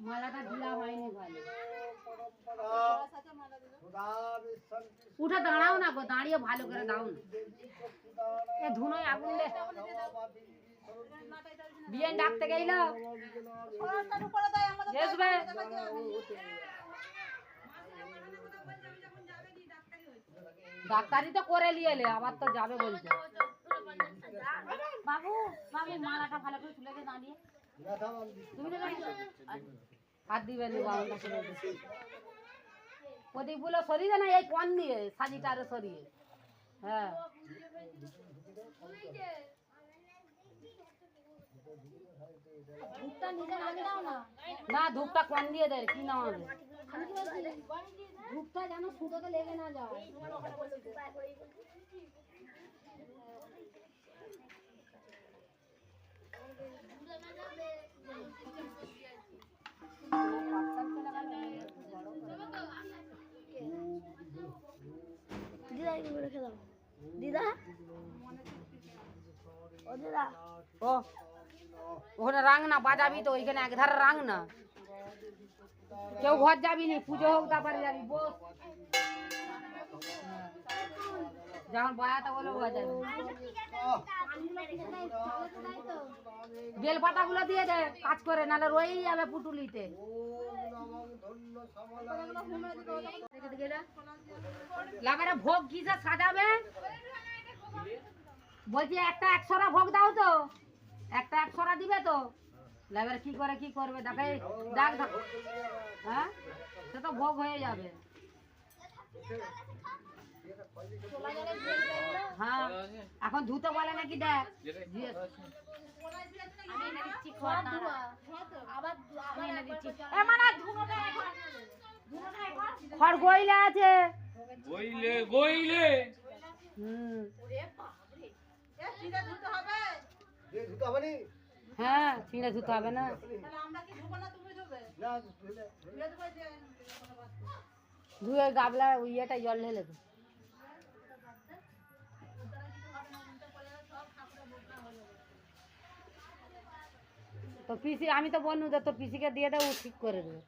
মালাটা ঢিলা হয়নি ভালো পরম্পরা সদা বিশ্বন্তি উঠে দাঁড়াও না গো দাঁড়িয়ে ভালো করে দাও না দেবী শক্তিদানা এ ধুনোয় আগুন দে নবমাতি সরস্বতী বিয়ে ডাকতে গেল আসবে ডাক্তারি তো করে নিয়ে এলে আবার তো যাবে বলছে বাবু বাবু মালাটা ভালো করে তুলে দিয়ে দাঁড়িয়ে দিবে দিচ্ছে প্রদীপগুলো সরিয়ে না এই কন দিয়ে সাজিটারে সরিয়ে। হ্যাঁ। না। ধূপটা কন দিয়ে দেয় কি না হবে? ধূপটা যেন সুতোতে লেগে না যায়। দিদা কি করে খেলাম। দিদা? ও দিদা? ও। ওখানে রাং না বাজাবি তো, ওইখানে এক ধারে রাং না কেউ ঘর যাবি নি, পুজো হোক, তারপরে যাবি, বস। যখন বায়াটা বলে বাজাবি। বেলপাতা গুলো দিয়ে দে, কাজ করে, নাহলে রয়েই যাবে পুটুলিতে। লাগারে ভোগ কিসে সাজাবে? বলছি, একটা একশোরা ভোগ দাও তো। একটা এক একশোরা দিবে তো? লাগারে কি করে কি করবে? দেখে ডাক হ্যাঁ? সে তো ভোগ হয়ে যাবে। হ্যাঁ। এখন ধুতে বলে নাকি দেখ। খড় মানে গইলে আছে। গইলে গইলে। হুম। ধুতে হবে? হ্যাঁ ছিঁড়ে ধুতে হবে না। না ধুয়ে গাবলা ওই ইয়েটা জল ঢেলে দে তো পিসি আমি তো বলনু যে তোর পিসিকে দিয়ে দেবো ও ঠিক করে দেবে।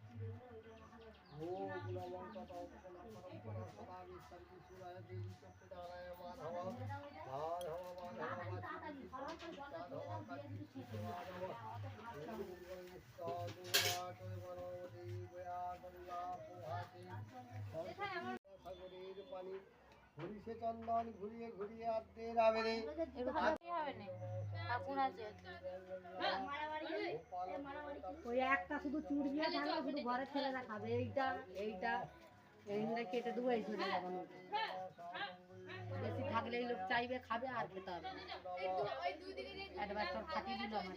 সাগরের পানি ঘুরিছে চন্দন ঘুরিয়ে ঘুরিয়ে আদ্যে রাবে ওই একটা শুধু চুড়িয়ে থাকবে শুধু ঘরে ছেলেরা খাবে এইটা এইটা এইটা কেটে দেবো এই না। বেশি থাকলে এই লোক চাইবে খাবে আর খেতে হবে। অ্যাডভান্স তোর ফাটিয়ে দিল আমার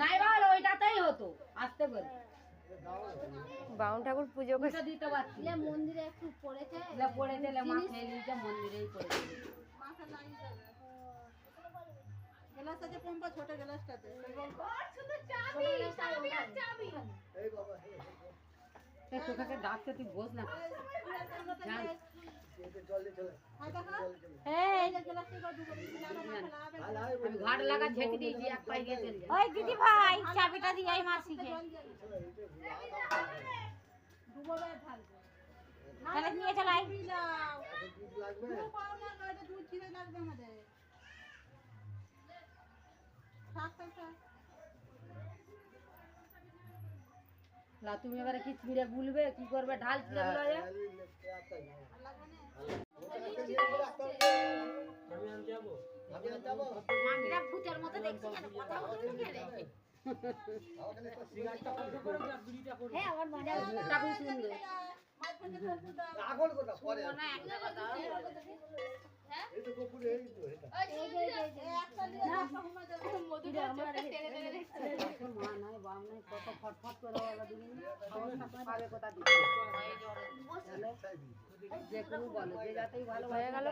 নাই বল ওইটাতেই হতো। আসতে বল। বাউন ঠাকুর পুজো করে দিতে পারছি মন্দিরে একটু পড়েছে। পড়েছে মা খেয়ে নিয়েছে মন্দিরেই দিলে এই। তোকে ডাকছে তুই বস না। ঘাট লাগা ঝেঁকে দিয়েছি এক পাই দিয়ে চলে ওই দিদি ভাই চাবিটা দিয়ে আই মাসিকে। তাহলে নিয়ে চলাই লা তুমি এবারে কি ছিঁড়ে গুলবে কি করবে ঢাল ছিঁড়ে গুলাবে মাটিটা ফটফট করে ওরা যে কোনো বলো যে যাতেই ভালো ইয়ে। হয়ে গেল